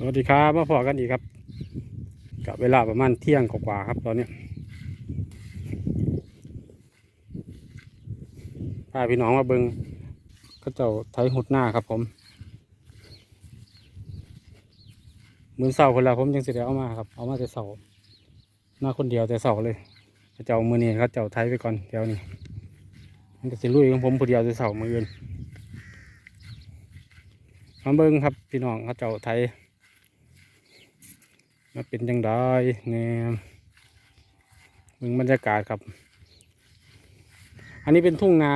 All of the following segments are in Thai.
สวัสดีครับมาพอกันอีกครับกับเวลาประมาณเที่ยงกว่าครับ ตอนเนี้ยพาพี่น้องมาเบิงก็เจ้าไทยหุดหน้าครับผมเหมือนเสาคนละผมยังเสิได้เอามาครับ เอามาแต่เสามาคนเดียวแต่เสาเลยเขาเจ้ามือนี้เขาเจ้าไทยไปก่อนเดี๋ยวนี้มันจะสิลุยของผมผู้เดียวแต่เสามืออื่นมาเบิงครับพี่น้องเขาเจ้าไทย มาเป็นจังไดเนี่ยมึงบรรยากาศครับ อันนี้เป็นทุ่งนา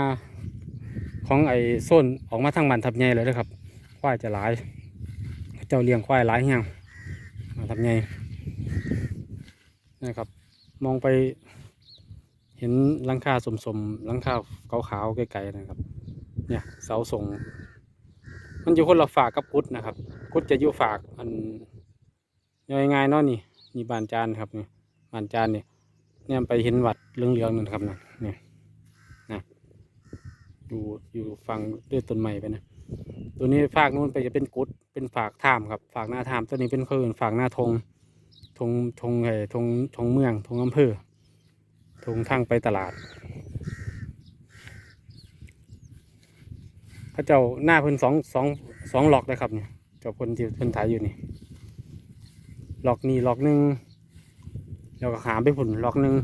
ของไอ้โซนออกมาทางบ้านทับใหญ่เลยนะครับ ควายจะหลาย เจ้าเลี้ยงควายหลายแห่งมาทับใหญ่นะครับ มองไปเห็นหลังคาสมๆหลังคาขาวๆไกลๆนะครับ เนี่ยเสาส่ง มันอยู่คนละฝากกับกุดนะครับ กุดจะอยู่ฝากอัน ย่อยง่ายเนาะนี่นี่บานจานครับนี่บานจานเนี่ยเนี่ยไปเห็นวัดเรื่องๆนั่นครับนะเนี่ยนะอยู่อยู่ฟังด้วยต้นไม้ไปนะตัวนี้ฝากนู้นไปจะเป็นกุดเป็นฝากท่ามครับฝากหน้าท่ามตัวนี้เป็นคืนฝากหน้าธงธงธงไอ้ธงธงเมืองธงอำเภอธงทางไปตลาดพระเจ้าหน้าเพิ่นสองสองสองหลอกเลยครับเนี่ยเจ้าคนที่เพิ่นถ่ายอยู่นี่ ล็อกนี่ล็อกหนึ่งแล้วก็ขามไปผุนล็อกหนึ่ง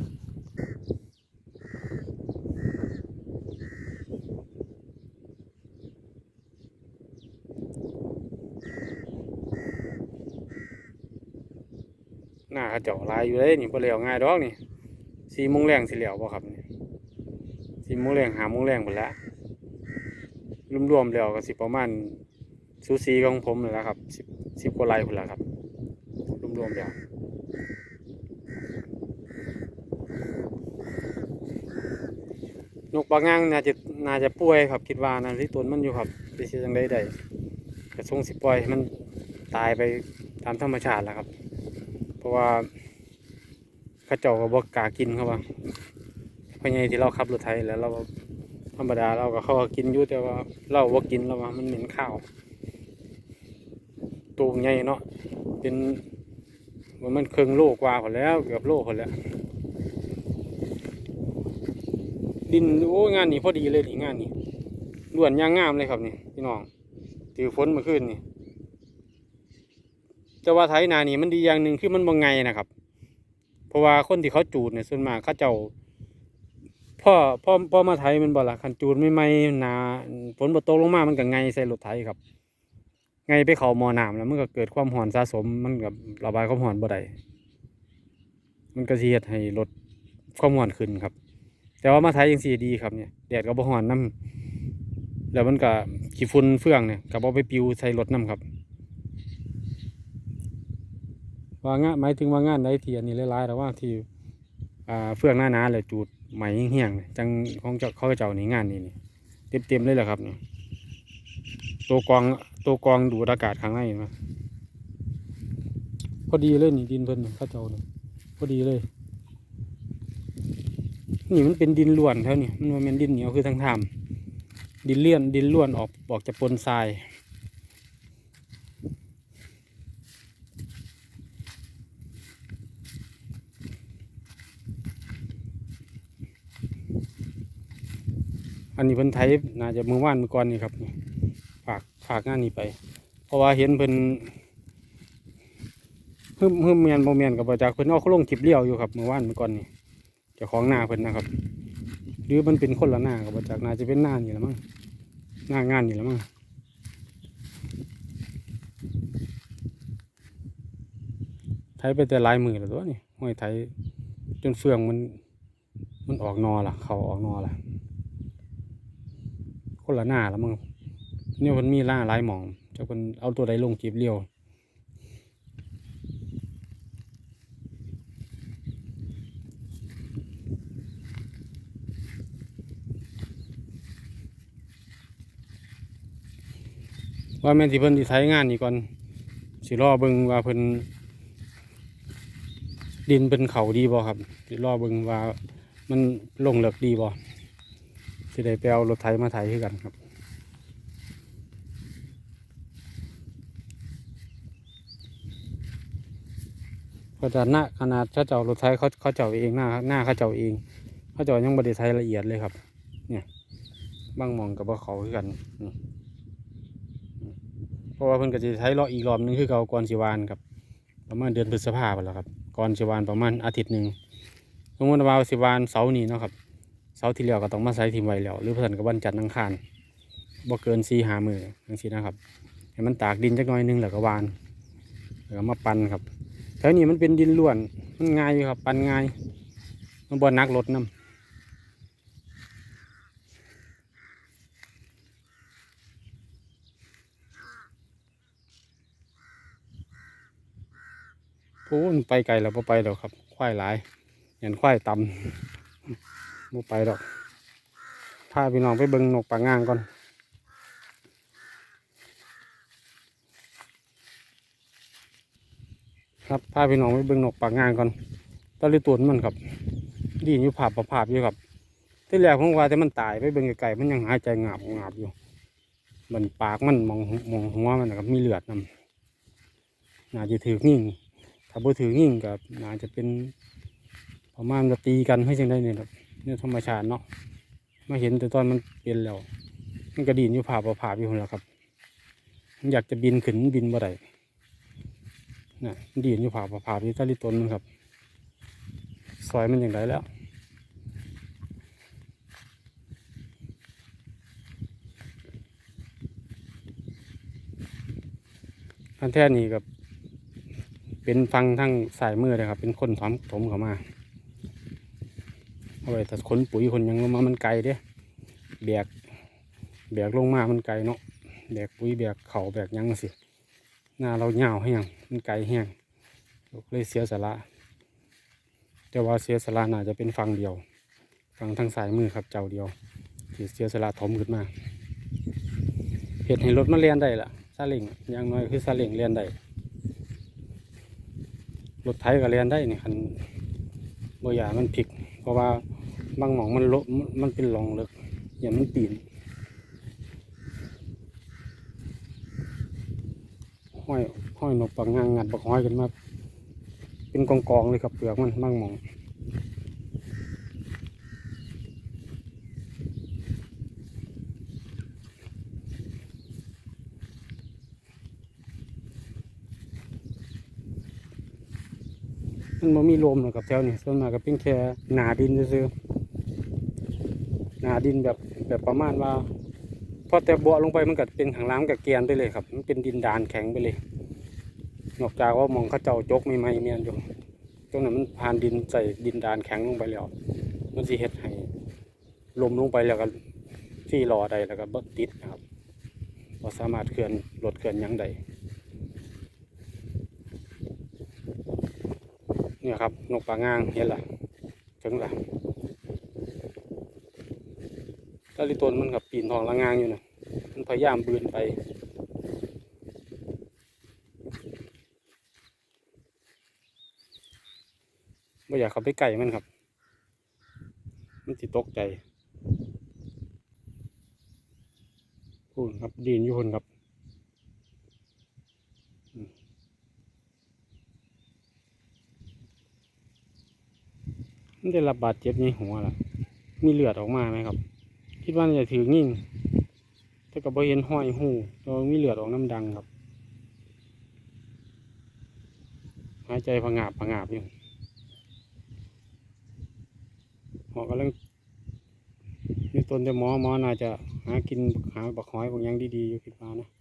หน้าเขาเจ้าลายอยู่เลยนี่บ่เหลียวง่ายดอกนี่สี่โมงแรงสิเหลียวบ่ครับนี่สี่โมงแรงหาโมงแรงหมดแล้วรวมๆแล้วก็สิประมาณสูสีของผมเลยละครับสิบสิบกว่าไร่พุ่นละครับ รวมแล้วนกบางงางน่าจะน่าจะป่วยครับคิดว่านะที่ต้นมันอยู่ครับไปเสียจังได้ได้กระทรงสิปล่อยมันตายไปตามธรรมชาติแล้วครับ เพราะว่าข้าเจ้าก็บอกกากินเขาว่าเพราะไงที่เราขับรถไถแล้วเราธรรมดาเราก็เขากินอยู่แต่ว่าเราว่ากินแล้วว่ามันเหม็นข้าวตัวใหญ่เนาะเป็น ว่ามันครึ่งโลกว่าพอแล้ว เกือบโลพอแล้ว ดินโอ้งานนี้พอดีเลยนี่งานนี้ล้วนยางงามเลยครับนี่พี่น้องถือฝนมาขึ้นนี่แต่ว่าไถนานี่มันดีอย่างหนึ่งคือมันบ่ไงนะครับ เพราะว่าคนที่เขาจูดเนี่ยส่วนมากเขาเจ้าพ่อพ่อพ่อมาไถมันบ่ละคันจูดไม่ไม่นาฝนบ่ตกลงมามันก็ไงใส่รถไถครับ ไงไปเขาหมอน้ำแล้วมันก็เกิดความห่อนสะสม มันกับระบายความห่อนบ่ได้มันก็สิเฮ็ดให้ลดความห่อนขึ้นครับ แต่ว่ามาไทยยังสีดีครับเนี่ยแดดก็บ่ห่อนน้ำแล้วมันก็ขี้ฝุ่นเฟืองเนี่ยก็บ่ไปปิวใส่รถน้ำครับ ว่างานหมายถึงว่างานใดที่อันนี้หลายๆแต่ว่าที่อ่าเฟืองหน้าหนาเลยจูดไหมเหี่ยงจังของเจ้าเขาเจ้านี่งานนี้นี่เต็มๆเลยแหละครับเนี่ย ตัวกองตัวกองดูดอากาศข้างในมาพอดีเลยนี่ดินเพิ่นข้าเจ้านี่พอดีเลย นี่มันเป็นดินล้วนเท่านี่มันบ่แมันเป็นดินเหนียวคือทางทามดินเลี่ยนดินล้วนออกออกจากปนทรายอันนี้เพิ่นไทยน่าจะมือว่านมือก่อนนี่ครับนี่ ฝากงานนี้ไป เพราะว่าเห็นเพิ่นฮึมฮึมเมียนบ่เมียนกับบ่จากเพิ่นเอาเขาลงคลิปเลี้ยวอยู่ครับเมื่อวานเมื่อก่อนนี่จ้าของหน้าเพิ่นนะครับ หรือมันเป็นคนละหน้ากับบ่จากหน่าจะเป็นหน้านี่ละมั้งหน้างานนี่ละมั้งไทยไปแต่ลายมือแล้วตัวนี่ห้อยไทยจนเฟืองมัน มันออกนอล่ะ เขาออกนอล่ะ คนละหน้าและมั้ง เนี่ยมันมีล่าหลายหมองเจ้าคนเอาตัวใดลงกีบเลี้ยวว่าแม่นสิเพิ่นสิใช้งานนี่ก่อนสิรอเบิ่งว่าเพิ่นดินเป็นเขาดีบ่ครับสิรอเบิ่งว่ามันลงเหลิกดีบ่สิได้ไปเอารถไถมาไถคือกันครับ เพระหน้าขนาดเขาเจ้ารถไถเขาเขาเจ้าเองหน้าหน้าเขาเจ้าเองเขาเจ้ายังบริไทยละเอียดเลยครับ เนี่ยบางมองกับว่าเขาคือกันนี่เพราะว่าเพิ่นก็จะใช้รออีกรอบหนึงคือเก่าก่อนสิวานครับ ประมาณเดือนพฤษภาคมแล้วครับก่อนสิวานประมาณอาทิตย์หนึ่งสมมติว่าสิวานเสาร์นี้เนาะครับเสาร์ที่แล้วก็ต้องมาใส่ทีมไว้แล้ว หรือพันกับวันจันทร์อังคารบ่เกินสี่หามือจังซี่นะครับให้มันตากดินจักหน่อยหนึงแล้วก็วานแล้วก็มาปั่นครับ แถวนี้มันเป็นดินล้วน มันง่ายอยู่ครับปันง่าย มันบ่นักรถนํโอ้นไปไกลแล้วบ่ไปดอกครับ ควายหลายเห็นควายต่ำบ่ไปดอกพาพี่น้องไปเบิ่งนกปางงางก่อน ครับพาพี่น้องไปเบิ่งนกปากงางก่อนตะลิตูนมันครับดีนอยู่ผาบประภาพอยู่ครับที่แรกผมว่าแต่มันตายไปเบิ่งไกลๆมันยังหายใจงาบงาบอยู่ มันปากมันมองมองหัวมันนะครับมีเลือดนำน่าจะถือยิ่งถ้าบ่ถือยิ่งกับน่าจะเป็นประมาณจะตีกันให้จังได้เนี่ยครับเนี่ยธรรมชาติเนาะมาเห็นแต่ตอนมันเป็นแล้วมันกระดีนอยู่ผาบประภาอยู่คนละครับ อยากจะบินขึ้นบินบ่ได้ น่ะดีนอยู่ผาผาผาที่ตะลิตนมันครับ ซอยมันอย่างไรแล้วอันแท้นี่กับเป็นฟังทั้งสายมือเลยครับ เป็นคนถมถมเข้ามาเอาไว้แต่ขนปุ๋ยคนยังลงมามันไกลเด้แบกแบกลงมามันไกลเนาะแบกปุ๋ยแบกเข่าแบกยังสิ หน้าเราเหงาให้งมันไกลแห้งเลยเสียสละแต่ว่าเสียสละน่าจะเป็นฝั่งเดียวฝั่งทางสายมือครับเจ้าเดียวที่เสียสละถมขึ้นมาเหตุให้รถมาเลียนได้ละซาเล้งอย่างน้อยคือซาเล้งเลียนได้รถไถก็เลียนได้นี่คันบอยามันพลิกเพราะว่าบางหมองมันลมันเป็นหลองเลึกอย่างมันปีน ห้อยห้อยนกปังงางงัดบักห้อยกันมา เป็นกองกองเลยครับเปลือกมันมั่งหมองมันบ่มีลมหรอกครับแถวนี้ส่วนมากก็เป็นแค่หนาดินซื่อหนาดินแบบแบบประมาณว่า พอแต่บัวลงไปมันก็เป็นทางล้างกับเกียนไปเลยครับ มันเป็นดินดานแข็งไปเลย นอกจากว่ามองข้าเจ้าจกไม่ไม่เมียนอยู่ตรงนั้นมันผ่านดินใส่ดินดานแข็งลงไปแล้ว มันสิเฮ็ดให้ลมลงไปแล้วก็ที่รอใดแล้วก็บ่ติดนะครับบ่สามารถเคลื่อนรถเคลื่อนยังใดเนี่ยครับนกปางางเห็นละถึงละ ตะลิตนมันกับปีนทองละงางอยู่นะมันพยายามบืนไป ไม่อยากเข้าไปไก่มันครับ มันสิตกใจพูนครับดีนอยู่คนครับมมันได้รับบาดเจ็บในหัวล่ะ มีเลือดออกมาไหมครับ คิดว่าน่าจะถืองิ่งแต่กับ่เห็นห้อยหูตัวมีเหลือดออกน้ำดังครับ หายใจผงาบผงาบอยู่หอกำลังนี่ต้นจะหมอหมอน่าจะหากินหาบักหอยของยังดีๆอยู่คิดว่านะ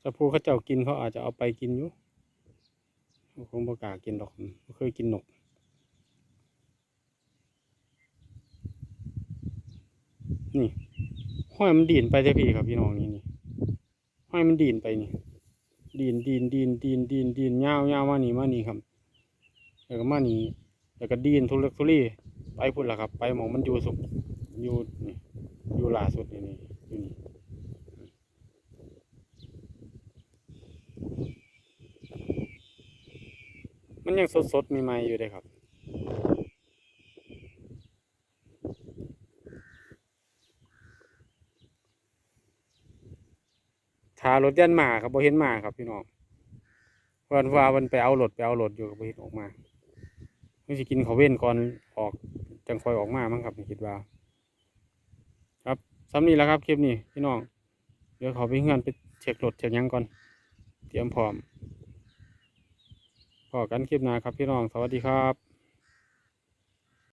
ถ้าผู้เขาเจ้ากินเขาอาจจะเอาไปกินอยู่คงประกล้ากินดอกเขาเคยกินนกนี่ห้อยมันดีนไปเด้อพี่ครับพี่น้องนี่นี่ห้อยมันดีนไปนี่ดีนดีนดีนดีนดีนดีนยาวยาวมานี่มานี่ครับแล้วก็มานี่แล้วก็ดีนทุลักทุเลไปพุ่นละครับ ไปหมองมันอยู่สุดอยู่นี่อยู่ล่าสุดนี่นี่อยู่นี่ มันยังสดสดมีไม้อยู่เลยครับทารถยันหมาครับโบเห็นหมาครับพี่น้องวันว่ามันไปเอารถไปเอารถอยู่กับโบเห็นออกมาไม่สิกินเขาเว้นก่อนออกจังคอยออกมามั้งครับคิดว่า ครับสำนี้แล้วครับคลิปนี้พี่น้องเดี๋ยวขอไปเงื่อนไปเช็ครถเช็คยังก่อน เตรียมพร้อม พอกันคลิปหน้าครับพี่น้อง สวัสดีครับ